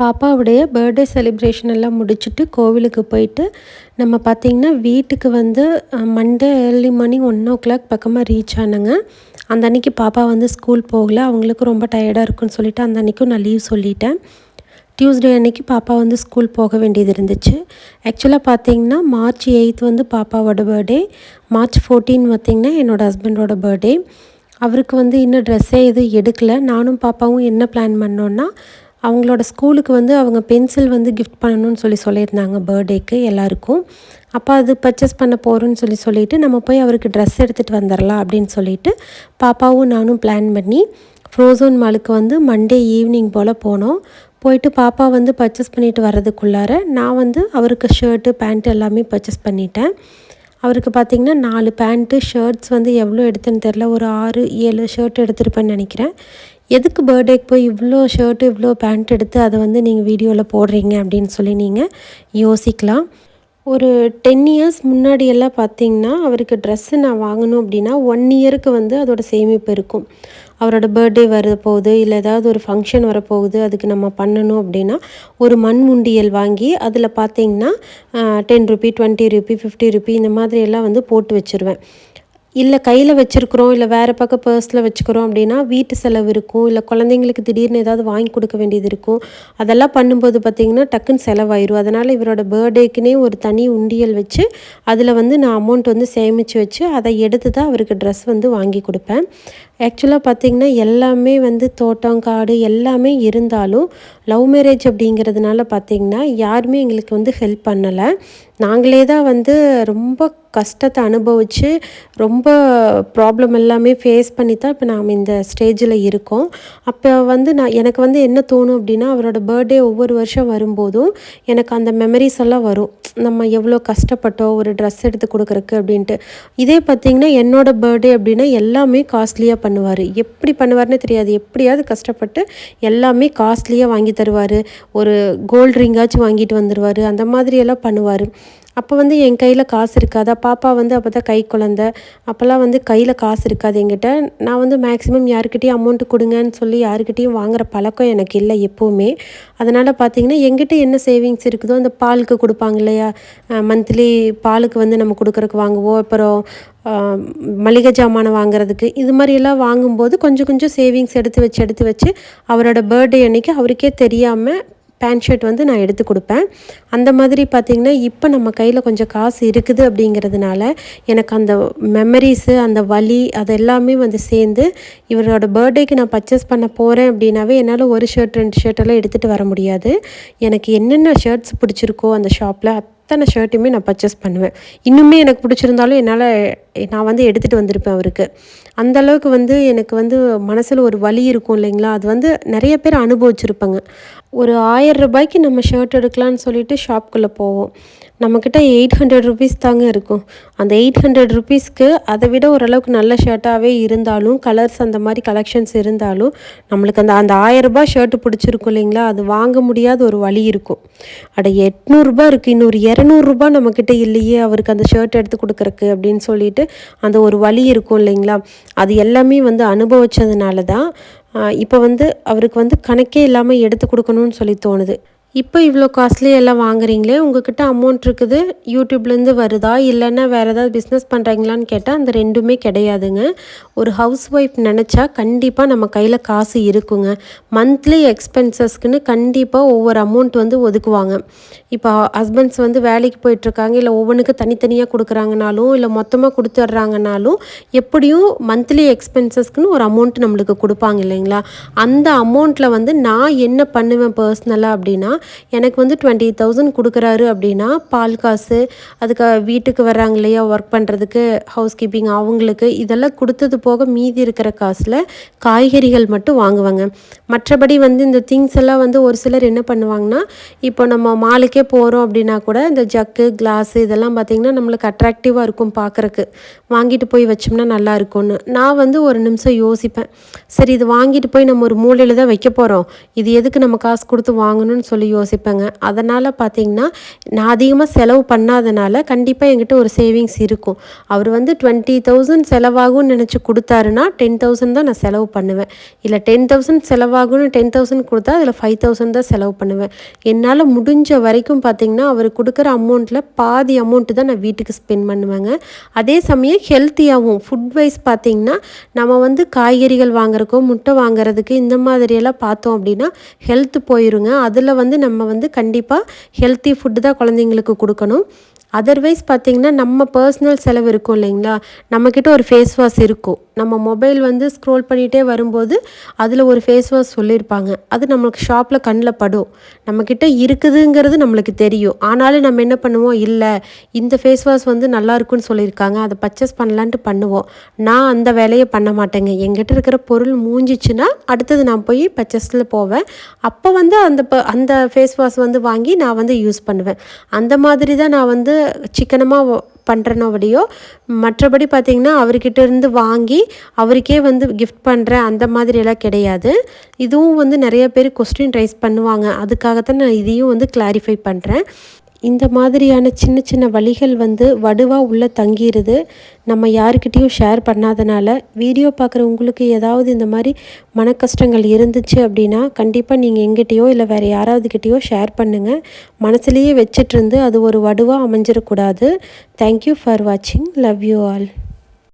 பாப்பாவுடைய birthday celebration எல்லாம் முடிச்சுட்டு கோவிலுக்கு போயிட்டு நம்ம பார்த்திங்கன்னா வீட்டுக்கு வந்து Monday early morning one o'clock பக்கமாக ரீச் ஆனாங்க. அந்த அன்றைக்கி பாப்பா வந்து ஸ்கூல் போகல. அவங்களுக்கு ரொம்ப டயர்டாக இருக்குன்னு சொல்லிவிட்டு அந்த அன்றைக்கும் நான் லீவ் சொல்லிட்டேன். டியூஸ்டே அன்றைக்கி பாப்பா வந்து ஸ்கூல் போக வேண்டியது இருந்துச்சு. ஆக்சுவலாக பார்த்தீங்கன்னா மார்ச் எயித் வந்து பாப்பாவோட பர்த்டே மார்ச் ஃபோர்டீன் பார்த்திங்கன்னா என்னோடய ஹஸ்பண்டோட பர்த்டே அவருக்கு வந்து இன்னும் ட்ரெஸ்ஸே எதுவும் எடுக்கலை. நானும் பாப்பாவும் என்ன பிளான் பண்ணோன்னா அவங்களோட ஸ்கூலுக்கு வந்து அவங்க பென்சில் வந்து கிஃப்ட் பண்ணணும்னு சொல்லி சொல்லியிருந்தாங்க பர்த்டேக்கு எல்லாருக்கும். அப்போ அது பர்ச்சேஸ் பண்ண போகிறோன்னு சொல்லி சொல்லிவிட்டு நம்ம போய் அவருக்கு ட்ரெஸ் எடுத்துகிட்டு வந்துடலாம் அப்படின்னு சொல்லிட்டு பாப்பாவும் நானும் பிளான் பண்ணி ஃப்ரோசோன் மாலுக்கு வந்து மண்டே ஈவினிங் போல் போனோம். போயிட்டு பாப்பா வந்து பர்ச்சேஸ் பண்ணிட்டு வர்றதுக்குள்ளார நான் வந்து அவருக்கு ஷர்ட்டு பேண்ட்டு எல்லாமே பர்ச்சேஸ் பண்ணிட்டேன். அவருக்கு பார்த்திங்கன்னா நாலு பேண்ட்டு ஷர்ட்ஸ் வந்து எவ்வளோ எடுத்தேன்னு தெரில ஒரு ஆறு ஏழு ஷர்ட் எடுத்துருப்பேன்னு நினைக்கிறேன். எதுக்கு பர்த்டேக்கு போய் இவ்வளோ ஷர்ட்டு இவ்வளோ பேண்ட் எடுத்து அதை வந்து நீங்கள் வீடியோவில் போடுறீங்க அப்படின்னு சொல்லி நீங்கள் யோசிக்கலாம். ஒரு டென் இயர்ஸ் முன்னாடியெல்லாம் பார்த்தீங்கன்னா அவருக்கு ட்ரெஸ்ஸு நான் வாங்கணும் அப்படின்னா ஒன் இயருக்கு வந்து அதோட சேமிப்பு இருக்கும். அவரோட பர்த்டே வரப்போகுது இல்லை ஏதாவது ஒரு ஃபங்க்ஷன் வரப்போகுது அதுக்கு நம்ம பண்ணணும் அப்படின்னா ஒரு மண் முண்டியல் வாங்கி அதில் பார்த்தீங்கன்னா ten rupee twenty rupee fifty rupee இந்த மாதிரியெல்லாம் வந்து போட்டு வச்சுருவேன். இல்லை கையில் வச்சுருக்குறோம் இல்லை வேறு பக்கம் பர்ஸில் வச்சுக்கிறோம் அப்படின்னா வீட்டு செலவு இருக்கும். இல்லை குழந்தைங்களுக்கு திடீர்னு ஏதாவது வாங்கி கொடுக்க வேண்டியது இருக்கும். அதெல்லாம் பண்ணும்போது பார்த்திங்கன்னா டக்குன்னு செலவாயிரும். அதனால் இவரோட பர்த்டேக்குனே ஒரு தனி உண்டியல் வச்சு அதில் வந்து நான் அமௌண்ட் வந்து சேமித்து வச்சு அதை எடுத்து தான் அவருக்கு ட்ரெஸ் வந்து வாங்கி கொடுப்பேன். ஆக்சுவலாக பார்த்திங்கன்னா எல்லாமே வந்து தோட்டம் காடு எல்லாமே இருந்தாலும் லவ் மேரேஜ் அப்படிங்கிறதுனால பார்த்திங்கன்னா யாருமே எங்களுக்கு வந்து ஹெல்ப் பண்ணலை. நாங்களே தான் வந்து ரொம்ப கஷ்டத்தை அனுபவித்து ரொம்ப ப்ராப்ளம் எல்லாமே ஃபேஸ் பண்ணி தான் இப்போ நாம் இந்த ஸ்டேஜில் இருக்கோம். அப்போ வந்து நான் எனக்கு வந்து என்ன தோணும் அப்படின்னா அவரோட பர்த்டே ஒவ்வொரு வருஷம் வரும்போதும் எனக்கு அந்த மெமரிஸ் எல்லாம் வரும். நம்ம எவ்வளோ கஷ்டப்பட்டோம் ஒரு ட்ரெஸ் எடுத்து கொடுக்குறக்கு அப்படின்ட்டு. இதே பார்த்திங்கன்னா என்னோடய பர்த்டே அப்படின்னா எல்லாமே காஸ்ட்லியாக பண்ணுவார். எப்படி பண்ணுவார்னே தெரியாது. எப்படியாவது கஷ்டப்பட்டு எல்லாமே காஸ்ட்லியாக வாங்கி தருவார். ஒரு கோல்டு ரிங்காச்சும் வாங்கிட்டு வந்துடுவார் அந்த மாதிரியெல்லாம் பண்ணுவார். அப்போ வந்து என் கையில் காசு இருக்காதா. பாப்பா வந்து அப்போ தான் கை குழந்த. அப்போல்லாம் வந்து கையில் காசு இருக்காது என்கிட்ட. நான் வந்து மேக்ஸிமம் யாருக்கிட்டேயும் அமௌண்ட்டு கொடுங்கன்னு சொல்லி யாருக்கிட்டேயும் வாங்குகிற பழக்கம் எனக்கு இல்லை எப்போவுமே. அதனால் பார்த்திங்கன்னா எங்கிட்ட என்ன சேவிங்ஸ் இருக்குதோ அந்த பாலுக்கு கொடுப்பாங்க இல்லையா? மந்த்லி பாலுக்கு வந்து நம்ம கொடுக்குறக்கு வாங்குவோம். அப்புறம் மளிகை ஜாமானை வாங்குறதுக்கு இது மாதிரியெல்லாம் வாங்கும்போது கொஞ்சம் கொஞ்சம் சேவிங்ஸ் எடுத்து வச்சு எடுத்து வச்சு அவரோட பர்த்டே அன்றைக்கி அவருக்கே தெரியாமல் பேண்ட் ஷர்ட் வந்து நான் எடுத்து கொடுப்பேன். அந்த மாதிரி பார்த்திங்கன்னா இப்போ நம்ம கையில் கொஞ்சம் காசு இருக்குது அப்படிங்கிறதுனால எனக்கு அந்த மெமரிஸு அந்த வலி அது எல்லாமே வந்து சேர்ந்து இவரோட பர்த்டேக்கு நான் பர்ச்சேஸ் பண்ண போகிறேன் அப்படின்னாவே என்னால் ஒரு ஷர்ட் ரெண்டு ஷர்ட்டெல்லாம் எடுத்துகிட்டு வர முடியாது. எனக்கு என்னென்ன ஷர்ட்ஸ் பிடிச்சிருக்கோ அந்த ஷாப்பில் அத்தனை ஷர்ட்டுமே நான் பர்ச்சேஸ் பண்ணுவேன். இன்னுமே எனக்கு பிடிச்சிருந்தாலும் என்னால் நான் வந்து எடுத்துகிட்டு வந்திருப்பேன் அவருக்கு. அந்தளவுக்கு வந்து எனக்கு வந்து மனசில் ஒரு வலி இருக்கும் இல்லைங்களா? அது வந்து நிறைய பேர் அனுபவிச்சிருப்பாங்க. ஒரு ஆயிரம் ரூபாய்க்கு நம்ம ஷர்ட் எடுக்கலான்னு சொல்லிட்டு ஷாப்குள்ளே போவோம். நம்மக்கிட்ட எயிட் ஹண்ட்ரட் ருபீஸ் தாங்க இருக்கும். அந்த எயிட் ஹண்ட்ரட் ருபீஸ்க்கு அதை விட ஓரளவுக்கு நல்ல ஷர்ட்டாகவே இருந்தாலும் கலர்ஸ் அந்த மாதிரி கலெக்ஷன்ஸ் இருந்தாலும் நம்மளுக்கு அந்த அந்த ஆயரரூபா ஷர்ட்டு பிடிச்சிருக்கும் இல்லைங்களா? அது வாங்க முடியாத ஒரு வழி இருக்கும். அட எட்நூறுரூபா இருக்குது இன்னொரு இரநூறுபா நம்மக்கிட்ட இல்லையே அவருக்கு அந்த ஷர்ட் எடுத்து கொடுக்குறக்கு அப்படின்னு சொல்லிட்டு அந்த ஒரு வழி இருக்கும் இல்லைங்களா? அது எல்லாமே வந்து அனுபவிச்சதுனால தான் இப்போ வந்து அவருக்கு வந்து கணக்கே இல்லாமல் எடுத்து கொடுக்கணும்னு சொல்லி தோணுது. இப்போ இவ்வளோ காஸ்ட்லி எல்லாம் வாங்குறீங்களே உங்ககிட்ட அமௌண்ட் இருக்குது யூடியூப்லேருந்து வருதா இல்லைன்னா வேறு ஏதாவது பிஸ்னஸ் பண்ணுறீங்களான்னு கேட்டால் அந்த ரெண்டுமே கிடையாதுங்க. ஒரு ஹவுஸ் ஒய்ஃப் நினச்சா கண்டிப்பாக நம்ம கையில் காசு இருக்குங்க. மந்த்லி எக்ஸ்பென்சஸ்க்குன்னு கண்டிப்பாக ஒவ்வொரு அமௌண்ட் வந்து ஒதுக்குவாங்க. இப்போ ஹஸ்பண்ட்ஸ் வந்து வேலைக்கு போயிட்டுருக்காங்க இல்லை ஒவ்வொன்றுக்கு தனித்தனியாக கொடுக்குறாங்கனாலும் இல்லை மொத்தமாக கொடுத்துட்றாங்கனாலும் எப்படியும் மந்த்லி எக்ஸ்பென்சஸ்க்குன்னு ஒரு அமௌண்ட் நம்மளுக்கு கொடுப்பாங்க இல்லைங்களா? அந்த அமௌண்ட்டில் வந்து நான் என்ன பண்ணுவேன் பர்சனலாக அப்படின்னா எனக்கு வந்து டுவெண்ட்டி தௌசண்ட் கொடுக்குறாரு அப்படின்னா பால் காசு அதுக்கு வீட்டுக்கு வர்றாங்க இல்லையா ஒர்க் பண்ணுறதுக்கு ஹவுஸ் கீப்பிங் அவங்களுக்கு இதெல்லாம் கொடுத்தது போக மீதி இருக்கிற காசில் காய்கறிகள் மட்டும் வாங்குவாங்க. மற்றபடி வந்து இந்த திங்ஸ் எல்லாம் வந்து ஒரு சிலர் என்ன பண்ணுவாங்கன்னா இப்போ நம்ம மாலுக்கே போகிறோம் அப்படின்னா கூட இந்த ஜக்கு கிளாஸு இதெல்லாம் பார்த்திங்கன்னா நம்மளுக்கு அட்ராக்டிவாக இருக்கும் பார்க்குறக்கு வாங்கிட்டு போய் வச்சோம்னா நல்லா இருக்கும்னு. நான் வந்து ஒரு நிமிஷம் யோசிப்பேன். சரி இது வாங்கிட்டு போய் நம்ம ஒரு மூலையில் தான் வைக்க போகிறோம் இது எதுக்கு நம்ம காசு கொடுத்து வாங்கணும்னு சொல்லி யோசிப்பேங்க. அதனால் பார்த்தீங்கன்னா நான் அதிகமாக செலவு பண்ணாதனால கண்டிப்பாக என்கிட்ட ஒரு சேவிங்ஸ் இருக்கும். அவர் வந்து டுவெண்ட்டி தௌசண்ட் செலவாகும்னு நினச்சி கொடுத்தாருன்னா டென் தௌசண்ட் தான் நான் செலவு பண்ணுவேன். இல்லை டென் தௌசண்ட் செலவாகும்னு டென் தௌசண்ட் கொடுத்தா அதில் ஃபைவ் தௌசண்ட் தான் செலவு பண்ணுவேன். என்னால் முடிஞ்ச வரைக்கும் பார்த்தீங்கன்னா அவர் கொடுக்குற அமௌண்ட்டில் பாதி அமௌண்ட்டு தான் நான் வீட்டுக்கு ஸ்பெண்ட் பண்ணுவேங்க. அதே சமயம் ஹெல்த்தியாகவும் ஃபுட் வைஸ் பார்த்தீங்கன்னா நம்ம வந்து காய்கறிகள் வாங்குறக்கோ முட்டை வாங்குறதுக்கு இந்த மாதிரியெல்லாம் பார்த்தோம் அப்படின்னா ஹெல்த் போயிருங்க. அதில் வந்து நம்ம வந்து கண்டிப்பாக ஹெல்த்தி ஃபுட்டு தான் குழந்தைங்களுக்கு கொடுக்கணும். அதர்வைஸ் பார்த்திங்கன்னா நம்ம பர்சனல் செலவு இருக்கும் இல்லைங்களா? நம்மக்கிட்ட ஒரு ஃபேஸ் வாஷ் இருக்கும். நம்ம மொபைல் வந்து ஸ்க்ரோல் பண்ணிகிட்டே வரும்போது அதில் ஒரு ஃபேஸ் வாஷ் சொல்லியிருப்பாங்க. அது நம்மளுக்கு ஷாப்பில் கண்ணில் படும். நம்மக்கிட்ட இருக்குதுங்கிறது நம்மளுக்கு தெரியும். ஆனாலும் நம்ம என்ன பண்ணுவோம்? இல்லை இந்த ஃபேஸ் வாஷ் வந்து நல்லா இருக்குன்னு சொல்லியிருக்காங்க. அதை பர்ச்சேஸ் பண்ணலான்ட்டு பண்ணுவோம். நான் அந்த வேலையை பண்ண மாட்டேங்க. எங்கிட்ட இருக்கிற பொருள் மூஞ்சிச்சுன்னா அடுத்தது நான் போய் பர்ச்சேஸில் போவேன். அப்போ வந்து அந்த ப அந்த ஃபேஸ் வாஷ் வந்து வாங்கி நான் வந்து யூஸ் பண்ணுவேன். அந்த மாதிரி தான் நான் வந்து சிக்கனமாக பண்ணுறனோடையோ மற்றபடி பார்த்திங்கன்னா அவர்கிட்ட இருந்து வாங்கி அவருக்கே வந்து கிஃப்ட் பண்ணுறேன் அந்த மாதிரியெல்லாம் கிடையாது. இதுவும் வந்து நிறைய பேர் கொஸ்டின் ரைஸ் பண்ணுவாங்க. அதுக்காகத்தான் நான் இதையும் வந்து கிளாரிஃபை பண்ணுறேன் இந்த மாதிரியான சின்ன சின்ன வழிகள் வந்து வடுவாக உள்ளே தங்கிடுது நம்ம யாருக்கிட்டேயும் ஷேர் பண்ணாதனால வீடியோ பார்க்குற உங்களுக்கு ஏதாவது இந்த மாதிரி மன கஷ்டங்கள் இருந்துச்சு அப்படின்னா கண்டிப்பாக நீங்கள் எங்கிட்டேயோ இல்லை வேறு யாராவதுக்கிட்டேயோ ஷேர் பண்ணுங்கள் மனசுலேயே வச்சிட்ருந்து அது ஒரு வடுவாக அமைஞ்சிடக்கூடாது. தேங்க்யூ ஃபார் வாட்சிங் லவ் யூ ஆல்